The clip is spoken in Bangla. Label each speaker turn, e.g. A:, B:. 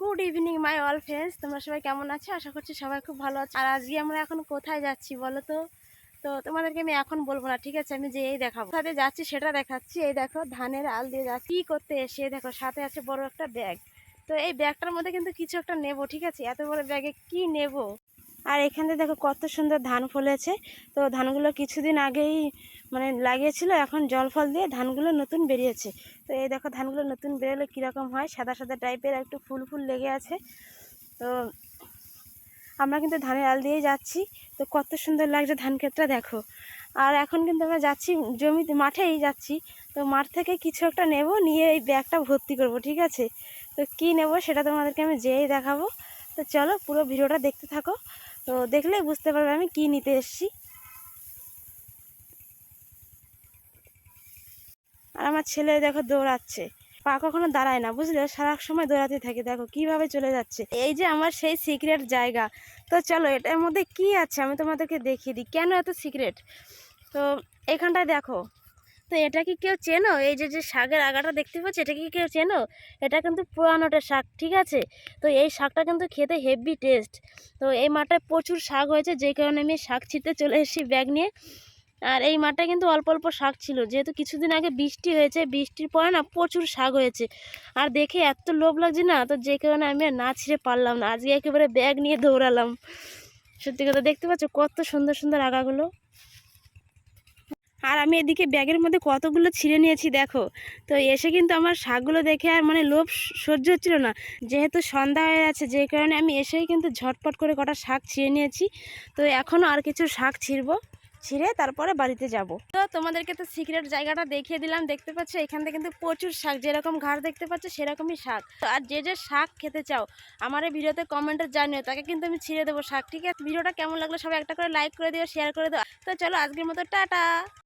A: Good evening my all friends তোমরা সবাই কেমন আছো? আশা করছি সবাই খুব ভালো আছে। আর আজকে আমরা এখন কোথায় যাচ্ছি বলো তো? তো তোমাদেরকে আমি এখন বলব না, ঠিক আছে? আমি যে এই দেখাবো। কোথাতে যাচ্ছি সেটা দেখাচ্ছি। এই দেখো, ধানের আল দিয়ে যাচ্ছি। কী করতে এসে দেখো, সাথে আছে বড় একটা ব্যাগ। তো এই ব্যাগটার মধ্যে কিন্তু কিছু একটা নেব, ঠিক আছে? এত বড় ব্যাগে কি নেব? আর এখানে দেখো কত সুন্দর ধান ফলেছে। তো ধানগুলো কিছুদিন আগেই মানে লাগিয়েছিল, এখন জল ফল দিয়ে ধানগুলো নতুন বেরিয়েছে। তো এই দেখো ধানগুলো নতুন বেরোলে কীরকম হয়, সাদা সাদা টাইপের একটু ফুল ফুল লেগে আছে। তো আমরা কিন্তু ধানের আল দিয়েই যাচ্ছি। তো কত সুন্দর লাগছে ধান ক্ষেতটা দেখো। আর এখন কিন্তু আমরা যাচ্ছি জমিতে মাঠেই যাচ্ছি। তো মাঠ থেকে কিছু একটা নেব, নিয়ে এই ব্যাগটা ভর্তি করব, ঠিক আছে? তো কি নেব সেটা তোমাদেরকে আমি যেয়েই দেখাবো। তো চলো পুরো ভিডিওটা দেখতে থাকো। তো দেখলেই বুঝতে পারবে আমি কি নিতে এসেছি। আর আমার ছেলে দেখো দৌড়াচ্ছে। পা কখনো দাঁড়ায় না, বুঝলে? সারা সময় দৌড়াতে থাকে। দেখো কীভাবে চলে যাচ্ছে। এই যে আমার সেই সিক্রেট জায়গা। তো চলো, এটার মধ্যে কি আছে? আমি তোমাদেরকে দেখিয়ে দিই। কেন এত সিক্রেট? তো এখানটায় দেখো। তো এটা কি কেউ চেনো? এই যে যে শাকের আগাটা দেখতে পাচ্ছ, এটা কি কেউ চেনো? এটা কিন্তু পুরানোটা শাক, ঠিক আছে? তো এই শাকটা কিন্তু খেতে হেভি টেস্ট তো এই মাঠটায় প্রচুর শাক হয়েছে, যে কারণে আমি শাক ছিঁড়তে চলে এসেছি ব্যাগ নিয়ে। আর এই মাঠে কিন্তু অল্প অল্প শাক ছিল। যেহেতু কিছুদিন আগে বৃষ্টি হয়েছে, বৃষ্টির পরে না প্রচুর শাক হয়েছে। আর দেখে এত লোভ লাগছে না, তো যে কারণে আমি আর না ছিঁড়ে পারলাম না। আজকে একেবারে ব্যাগ নিয়ে দৌড়ালাম। সত্যি কথা দেখতে পাচ্ছ কত সুন্দর সুন্দর আগাগুলো? আর আমি এদিকে ব্যাগের মধ্যে কতগুলো ছিঁড়ে নিয়েছি, দেখো। তো এসে কিন্তু আমার শাকগুলো দেখে আর মানে লোভ সহ্য হচ্ছিল না। যেহেতু সন্ধ্যা হয়ে আছে যে কারণে আমি এসেই কিন্তু ঝটপট করে কটা শাক ছিঁড়ে নিয়েছি। তো এখনও আর কিছু শাক ছিঁড়বো, ছিঁড়ে তারপরে বাড়িতে যাব। তো তোমাদেরকে তো সিক্রেট জায়গাটা দেখিয়ে দিলাম, দেখতে পাচ্ছ? এখান থেকে কিন্তু প্রচুর শাক, যেরকম ঘাড় দেখতে পাচ্ছ, সেরকমই শাক। আর যে যে শাক খেতে চাও, আমার এই ভিডিওতে কমেন্টে জানিও, তাকে কিন্তু আমি ছিঁড়ে দেবো শাক, ঠিক আছে? ভিডিওটা কেমন লাগল সবাই একটা করে লাইক করে দিও, শেয়ার করে দিও। তো চলো আজকের মতো, টাটা!